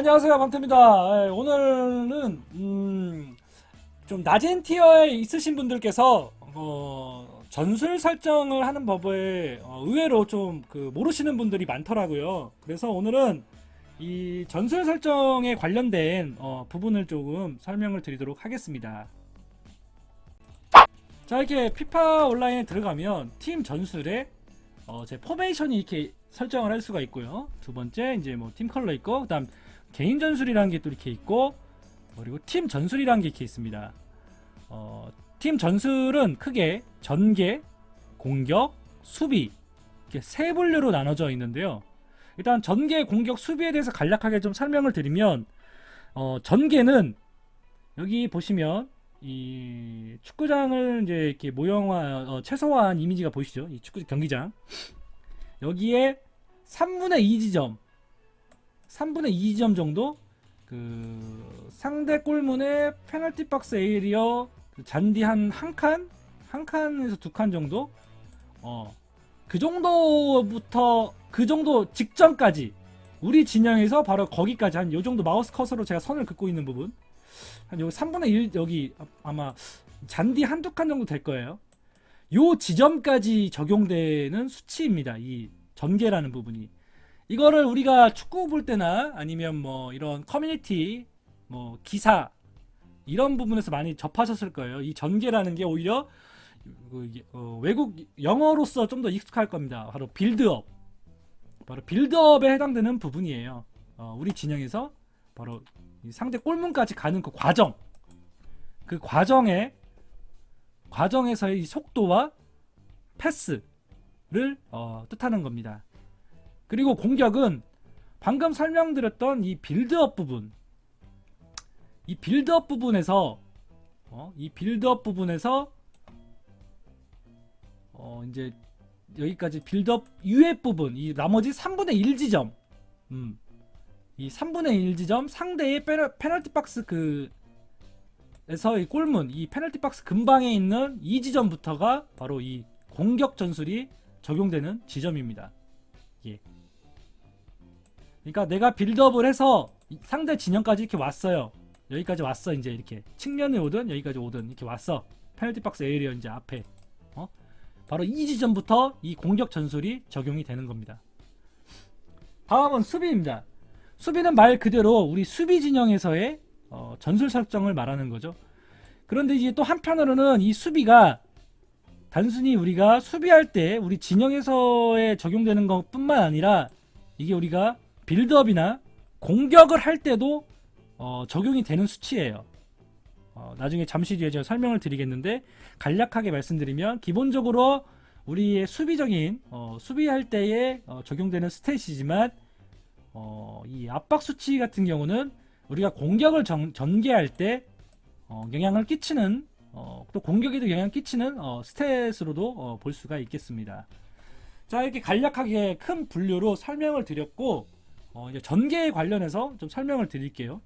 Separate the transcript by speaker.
Speaker 1: 안녕하세요 방태입니다. 예, 오늘은 음, 좀 낮은 티어에 있으신 분들께서 어, 전술 설정을 하는 법을 어, 의외로 좀 그 모르시는 분들이 많더라고요. 그래서 오늘은 이 전술 설정에 관련된 어, 부분을 조금 설명을 드리도록 하겠습니다. 자 이렇게 피파 온라인에 들어가면 팀 전술에 어, 제 포메이션이 이렇게 설정을 할 수가 있고요. 두 번째 이제 뭐 팀 컬러 있고 그다음 개인 전술이라는 게 또 이렇게 있고 그리고 팀 전술이라는 게 이렇게 있습니다. 어, 팀 전술은 크게 전개, 공격, 수비 이렇게 세 분류로 나눠져 있는데요. 일단 전개, 공격, 수비에 대해서 간략하게 좀 설명을 드리면 어, 전개는 여기 보시면 이 축구장을 이제 이렇게 모형화 어, 최소화한 이미지가 보이시죠? 이 축구 경기장 여기에 3분의 2 지점 3분의 2 지점 정도 그 상대 골문의 페널티 박스 에리어 그 잔디 한 한 칸? 한 칸에서 두 칸 정도? 어. 그 정도부터 그 정도 직전까지 우리 진영에서 바로 거기까지 한 요 정도 마우스 커서로 제가 선을 긋고 있는 부분 한 여기 3분의 1 여기 아- 아마 잔디 한두 칸 정도 될 거예요. 요 지점까지 적용되는 수치입니다. 이 전개라는 부분이. 이거를 우리가 축구 볼 때나 아니면 뭐 이런 커뮤니티 뭐 기사 이런 부분에서 많이 접하셨을 거예요. 이 전개라는 게 오히려 그 어, 외국 영어로서 좀 더 익숙할 겁니다. 바로 빌드업. 바로 빌드업에 해당되는 부분이에요. 어, 우리 진영에서 바로 이 상대 골문까지 가는 그 과정. 그 과정에 과정에서의 이 속도와 패스를 어, 뜻하는 겁니다. 그리고 공격은 방금 설명드렸던 이 빌드업 부분, 이 빌드업 부분에서 어, 이 빌드업 부분에서 어, 이제 여기까지 빌드업 이외 부분, 이 나머지 3분의 1 지점, 음, 이 3분의 1 지점 상대의 페널, 페널티 박스 그 에서 이 골문, 이 페널티 박스 근방에 있는 이 지점부터가 바로 이 공격 전술이 적용되는 지점입니다. 예. 그러니까 내가 빌드업을 해서 이 상대 진영까지 이렇게 왔어요. 여기까지 왔어 이제 이렇게 측면에 오든 여기까지 오든 이렇게 왔어. 페널티 박스 에리어 이제 앞에. 어? 바로 이 지점부터 이 공격 전술이 적용이 되는 겁니다. 다음은 수비입니다. 수비는 말 그대로 우리 수비 진영에서의 어, 전술 설정을 말하는 거죠. 그런데 이제 또 한편으로는 이 수비가 단순히 우리가 수비할 때 우리 진영에서의 적용되는 것뿐만 아니라 이게 우리가 빌드업이나 공격을 할 때도 어, 적용이 되는 수치예요. 어, 나중에 잠시 뒤에 제가 설명을 드리겠는데 간략하게 말씀드리면 기본적으로 우리의 수비적인 어, 수비할 때에 어, 적용되는 스탯이지만 어, 이 압박 수치 같은 경우는 우리가 공격을 전, 전개할 때 어, 영향을 끼치는 어, 또 공격에도 영향을 끼치는 어, 스탯으로도 어, 볼 수가 있겠습니다. 자 이렇게 간략하게 큰 분류로 설명을 드렸고 어, 이제 전개에 관련해서 좀 설명을 드릴게요.